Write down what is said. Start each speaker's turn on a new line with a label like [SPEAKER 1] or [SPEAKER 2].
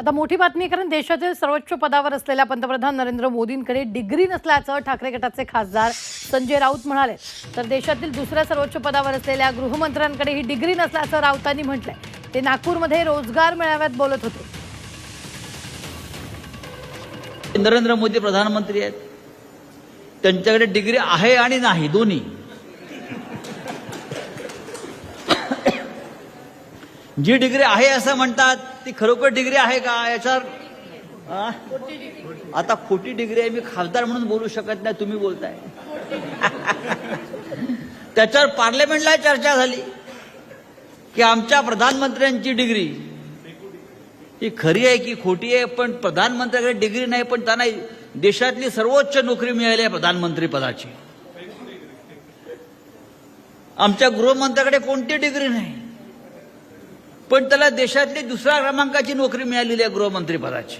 [SPEAKER 1] आता मोठी बातमी कारण देशातील सर्वोच्च पदावर असलेल्या पंतप्रधान नरेंद्र मोदींकडे डिग्री नसल्याचं ठाकरे गटाचे खासदार संजय राऊत म्हणाले. तर देशातील दुसऱ्या सर्वोच्च पदावर असलेल्या गृहमंत्र्यांकडे ही डिग्री नसल्याचं राऊतांनी म्हटलंय. ते नागपूरमध्ये रोजगार मेळाव्यात बोलत होते.
[SPEAKER 2] नरेंद्र मोदी प्रधानमंत्री आहेत. त्यांच्याकडे डिग्री आहे आणि नाही दोन्ही. जी डिग्री आहे असं म्हणतात ती खरोखर डिग्री आहे का? याच्यावर आता खोटी डिग्री आहे मी खासदार म्हणून बोलू शकत नाही तुम्ही बोलताय. त्याच्यावर पार्लमेंटला चर्चा झाली की आमच्या प्रधानमंत्र्यांची डिग्री ही खरी आहे की खोटी आहे पण प्रधानमंत्र्याकडे डिग्री नाही पण त्यांना देशातली सर्वोच्च नोकरी मिळाली आहे प्रधानमंत्री पदाची. आमच्या गृहमंत्र्याकडे कोणती डिग्री नाही? पण त्याला देशातली दुसऱ्या क्रमांकाची नोकरी मिळालेली आहे गृहमंत्री पदाची